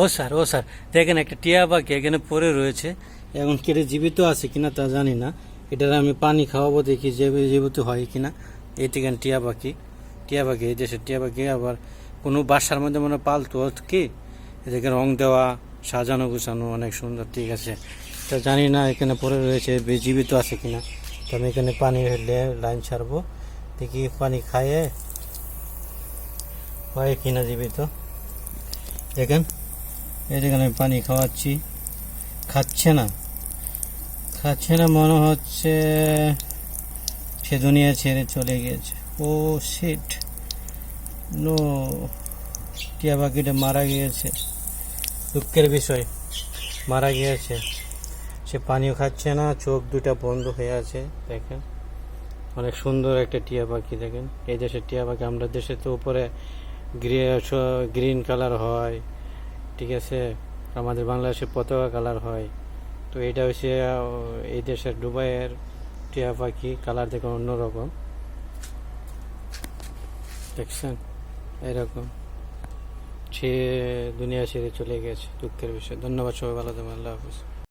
ও sir ও sir. দেখেন, একটা টিয়া পাখি এখানে পড়ে রয়েছে। এখন কেটে জীবিত আছে কিনা তা জানি না। এটার আমি পানি খাওয়াবো, দেখি জীবিত হয় কিনা। এই দেখেন টিয়া পাখি। টিয়া পাখি, এই দেশের টিয়া পাখি, আবার কোনো বাসার মধ্যে মনে পালতো। কি? এদিকে রং দেওয়া, সাজানো গুছানো অনেক সুন্দর, ঠিক আছে। তো জানি না এখানে পড়ে রয়েছে জীবিত আছে কিনা। তো আমি এখানে পানি ঢেলে লাইন ছাড়বো। দেখি পানি খাইয়ে হয় কিনা জীবিত। দেখেন। এই দেখেন আমি পানি খাওয়াচ্ছি। খাচ্ছে না। খাচ্ছে না মনে হচ্ছে সে দুনিয়া ছেড়ে চলে গিয়েছে। Oh shit no. টিয়া পাখিটা মারা গিয়েছে। দুঃখের বিষয়। মারা গিয়েছে। সে পানিও খাচ্ছে না, চোখ দুটা বন্ধ হয়ে আছে, দেখেন। অনেক সুন্দর একটা টিয়া পাখি, দেখেন। এই দেশের টিয়া পাখি আমরা দেশে তো উপরে গ্রিন কালার হয়। ঠিক আছে, আমাদের বাংলাদেশে পতাকা কালার হয়। তো এটা হচ্ছে এই দেশের দুবাইয়ের টিয়া পাখি কালার দেখুন অন্যরকম। দেখছেন? এরকম। সে দুনিয়া ছেড়ে চলে গেছে, দুঃখের বিষয়। ধন্যবাদ সবাই, ভালো থাকবেন, আল্লাহ হাফিজ।